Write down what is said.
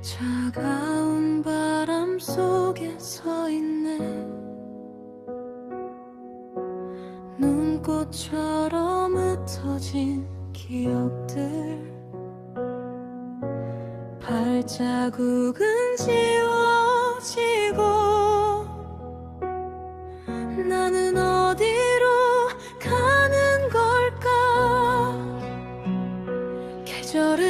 차가운 바람 속에 서 있네. 눈꽃처럼 흩어진 기억들. 발자국은 지워지고 나는 어디로 가는 걸까? 계절은